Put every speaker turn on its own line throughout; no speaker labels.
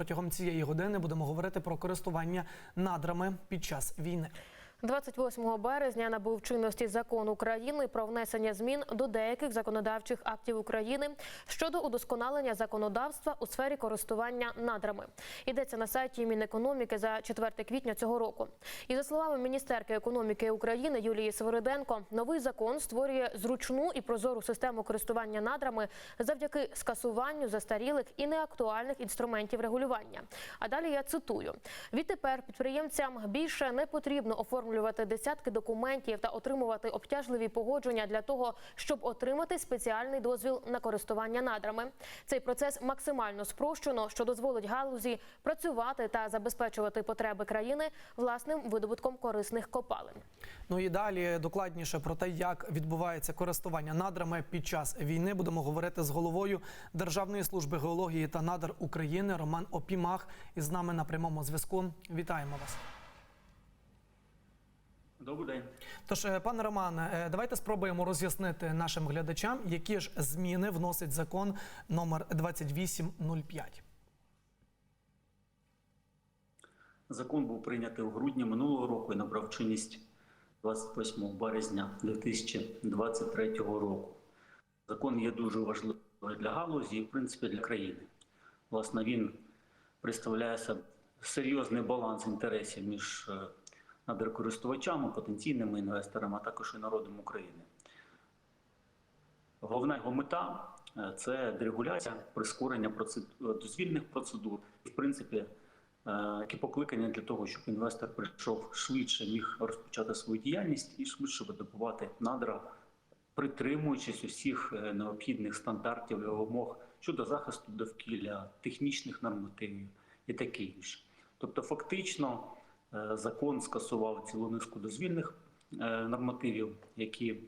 протягом цієї години будемо говорити про користування надрами під час війни.
28 березня набув чинності закон України про внесення змін до деяких законодавчих актів України щодо удосконалення законодавства у сфері користування надрами. Йдеться на сайті Мінекономіки за 4 квітня цього року. І за словами міністерки економіки України Юлії Свириденко, новий закон створює зручну і прозору систему користування надрами завдяки скасуванню застарілих і неактуальних інструментів регулювання. А далі я цитую: відтепер підприємцям більше не потрібно оформлювати десятки документів та отримувати обтяжливі погодження для того, щоб отримати спеціальний дозвіл на користування надрами. Цей процес максимально спрощено, що дозволить галузі працювати та забезпечувати потреби країни власним видобутком корисних копалин.
Ну і далі докладніше про те, як відбувається користування надрами під час війни, будемо говорити з головою Державної служби геології та надр України Роман Опімах. Із нами на прямому зв'язку. Вітаємо вас.
Добрий день.
Тож, е, пане Романе, е, давайте спробуємо роз'яснити нашим глядачам, які ж зміни вносить закон номер 2805.
Закон був прийнятий у грудні минулого року і набрав чинність 28 березня 2023 року. Закон є дуже важливий для галузі і, в принципі, для країни. Власне, він представляє серйозний баланс інтересів між е, надрокористувачами, потенційними інвесторами, а також і народом України. Головна його мета е, це дерегуляція, прискорення процед- дозвільних процедур, в принципі, е, які покликання для того, щоб інвестор прийшов швидше, міг розпочати свою діяльність і швидше видобувати надра, притримуючись усіх е, необхідних стандартів і вимог щодо захисту довкілля, технічних нормативів і таке інше. Тобто, фактично, е, закон скасував цілу низку дозвільних е, нормативів, які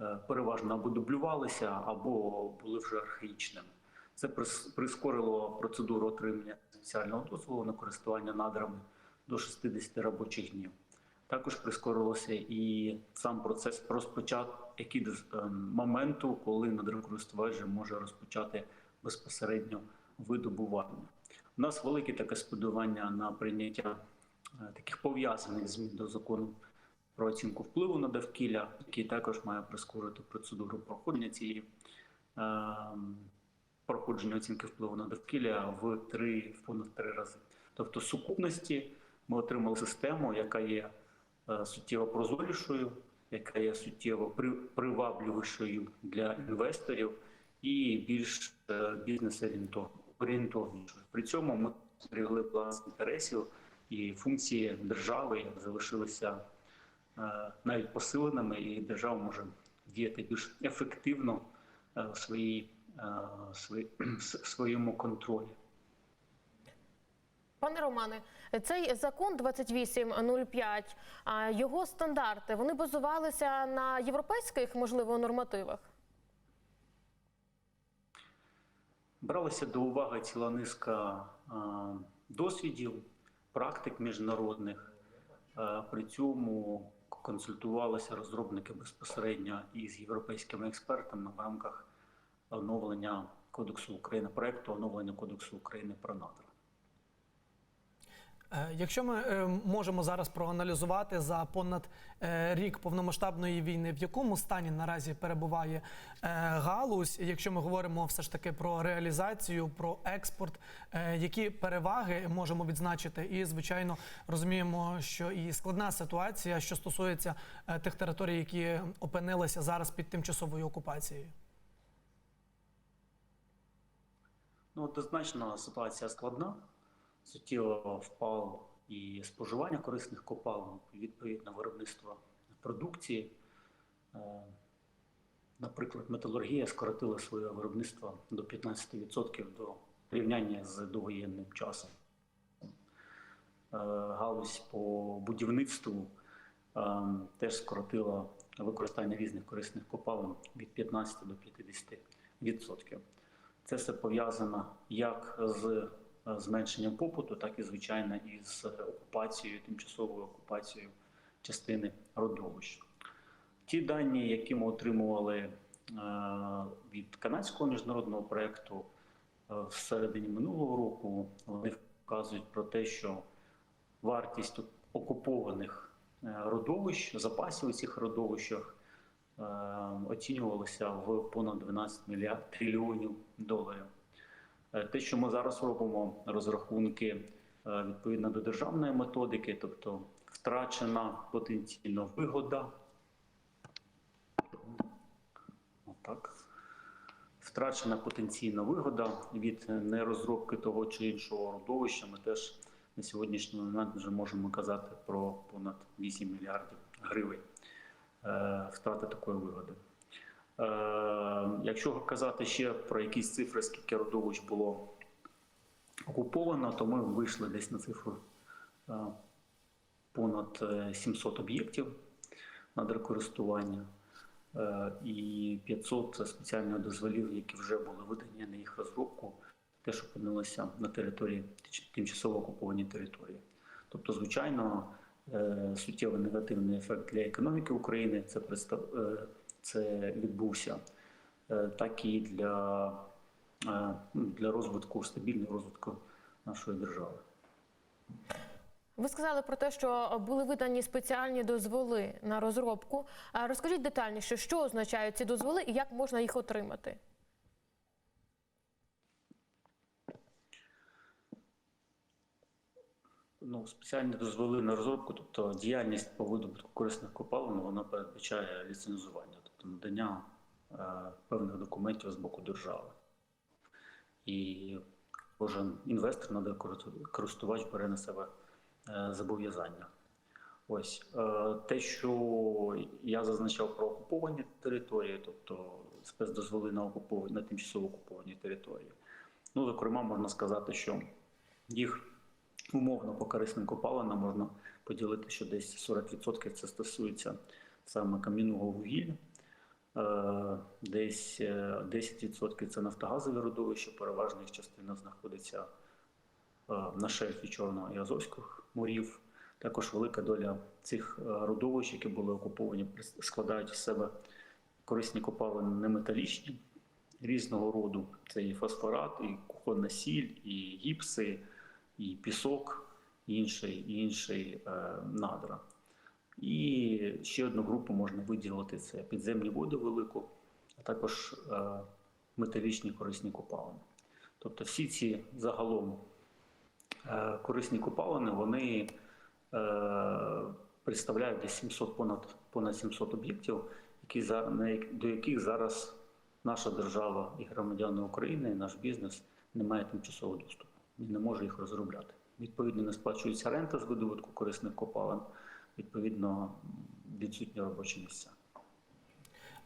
е, переважно або дублювалися, або були вже архаїчними. Це прис- прискорило процедуру отримання спеціального дозволу на користування надрами до 60 робочих днів. Також прискорилося і сам процес розпочати який до е, моменту, коли надрокористувач може розпочати безпосередньо видобування. У нас велике таке сподівання на прийняття е, таких пов'язаних змін до закону про оцінку впливу на довкілля, який також має прискорити процедуру проходження цієї е, проходження оцінки впливу на довкілля в три в понад три рази. Тобто, в сукупності ми отримали систему, яка є е, суттєво прозорішою, яка є суттєво при- привабливішою для інвесторів і більш е, бізнес-орієнтовнішою. При цьому ми зберегли баланс інтересів і функції держави залишилися е, навіть посиленими, і держава може діяти більш ефективно е, в своїй е, в своєму контролі.
Пане Романе, цей закон 2805, а його стандарти вони базувалися на європейських можливо нормативах.
Бралася до уваги ціла низка досвідів, практик міжнародних. Е, При цьому консультувалися розробники безпосередньо із європейськими експертами в рамках оновлення Кодексу України, проекту оновлення Кодексу України про надра.
Е, Якщо ми е, можемо зараз проаналізувати за понад е, рік повномасштабної війни, в якому стані наразі перебуває галузь, якщо ми говоримо все ж таки про реалізацію, про експорт, які переваги можемо відзначити, і звичайно розуміємо, що і складна ситуація, що стосується тих територій, які опинилися зараз під тимчасовою окупацією.
Ну, однозначно ситуація складна. Суттєво впало і споживання корисних копалин, відповідно виробництво продукції. Е, Наприклад, металургія скоротила своє виробництво до 15% до порівняння з довоєнним часом. Е, Галузь по будівництву е, теж скоротила використання різних корисних копалин від 15 до 50%. Це все пов'язано як з зменшенням попиту, так і звичайно із окупацією, тимчасовою окупацією частини родовищ. Ті дані, які ми отримували е, від канадського міжнародного проєкту, в середині минулого року. Вони вказують про те, що вартість окупованих е, родовищ, запасів у цих родовищах е, оцінювалася в понад 12 мільярд трильйонів доларів. Е, Те, що ми зараз робимо, розрахунки е, відповідно до державної методики, тобто втрачена потенційно вигода. Отак. Втрачена потенційна вигода від нерозробки того чи іншого родовища. Ми теж на сьогоднішній момент вже можемо казати про понад 8 мільярдів гривень е, втрати такої вигоди. Е, якщо казати ще про якісь цифри, скільки родовищ було окуповано, то ми вийшли десь на цифру е, понад е, 700 об'єктів надрокористування е, і 500 спеціальних дозволів, які вже були видані на їх розробку, теж опинилися на території тимчасово окупованій території. Тобто, звичайно, е, суттєвий негативний ефект для економіки України. Це представ... е, це відбувся, е, так і для, е, для розвитку стабільного розвитку нашої держави.
Ви сказали про те, що були видані спеціальні дозволи на розробку. Розкажіть детальніше, що означають ці дозволи і як можна їх отримати?
Ну, спеціальні дозволи на розробку, тобто діяльність по видобутку корисних копалин, вона передбачає ліцензування, тобто надання е, певних документів з боку держави. І кожен інвестор, користувач бере на себе е, зобов'язання. Ось е, те, що я зазначав про окуповані території, тобто спецдозволи на окуповані на тимчасово окуповані території. Ну, зокрема, можна сказати, що їх умовно по корисним копалинам можна поділити, що десь 40% це стосується саме кам'яного вугілля, десь е, 10% це нафтогазові родовища, переважна їх частина знаходиться е, на шельфі Чорного і Азовських морів. Також велика доля цих е, родовищ, які були окуповані, складають в себе корисні копалини неметалічні різного роду. Це і фосфорат, і кухонна сіль, і гіпси, і пісок, і інший, і інший е, надра. І ще одну групу можна виділити: це підземні води велику, а також е, металічні корисні копалини. Тобто всі ці загалом е, корисні копалини, вони е, представляють десь 700, понад, понад 700 об'єктів, які, до яких зараз наша держава і громадяни України, і наш бізнес не має тимчасового доступу і не може їх розробляти. Відповідно, не сплачується рента з видобутку корисних копалин, відповідно, відсутні робочі місця.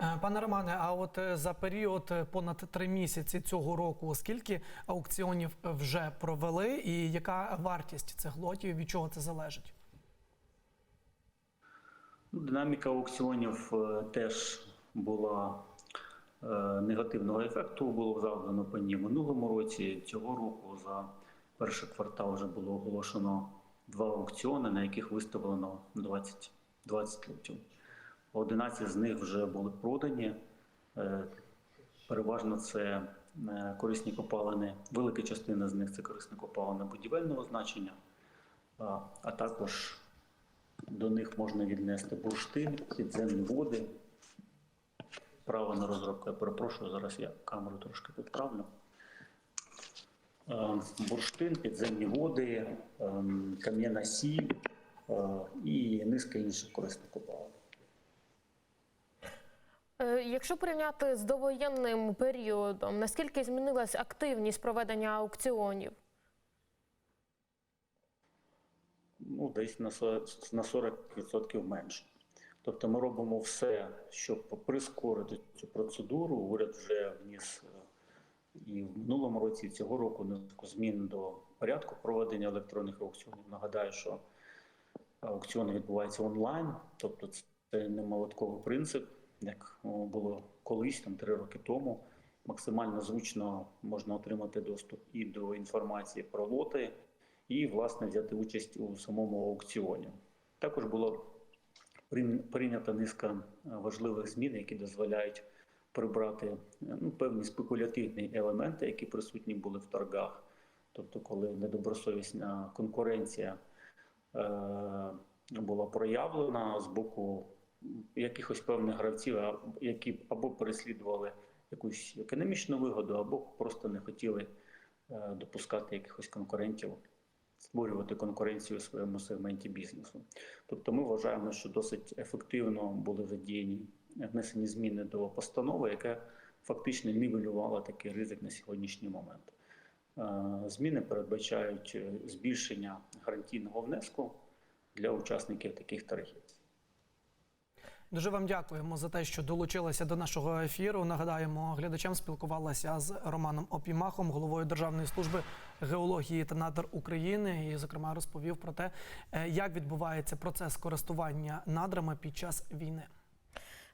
Е, Пане Романе, а от е, за період е, понад три місяці цього року скільки аукціонів вже провели, і яка вартість цих лотів, від чого це залежить?
Ну, Динаміка аукціонів теж була негативного ефекту, було завдано по ній минулому році. Цього року за перший квартал вже було оголошено два аукціони, на яких виставлено 20, 20 лотів. 11 з них вже були продані. Е, Переважно це е, корисні копалини, велика частина з них це корисні копалини будівельного значення, а, також до них можна віднести бурштин, підземні води. Право на розробку. Я перепрошую, зараз я камеру трошки підправлю. Е, Бурштин, підземні води, ем, кам'яна сіль е, і низка інших корисних копалин.
Е, Якщо порівняти з довоєнним періодом, наскільки змінилась активність проведення аукціонів?
ну, десь на 40% менше. Тобто ми робимо все, щоб прискорити цю процедуру. Уряд вже вніс е, і в минулому році, і цього року змін до порядку проведення електронних аукціонів. Нагадаю, що аукціони відбуваються онлайн, тобто це не молотковий принцип, як було колись, там три роки тому. Максимально зручно можна отримати доступ і до інформації про лоти, і, власне, взяти участь у самому аукціоні. Також було прийнята низка важливих змін, які дозволяють прибрати ну, певні спекулятивні елементи, які присутні були в торгах. Тобто, коли недобросовісна конкуренція е, була проявлена з боку якихось певних гравців, які або переслідували якусь економічну вигоду, або просто не хотіли е, допускати якихось конкурентів, створювати конкуренцію у своєму сегменті бізнесу. Тобто ми вважаємо, що досить ефективно були задіяні внесені зміни до постанови, яка фактично нівелювала такий ризик на сьогоднішній момент. Е, Зміни передбачають е, збільшення гарантійного внеску для учасників таких торгів.
Дуже вам дякуємо за те, що долучилися до нашого ефіру. Нагадаємо, глядачам спілкувалася з Романом Опімахом, головою Державної служби геології та надр України, і, зокрема, розповів про те, е, як відбувається процес користування надрами під час війни.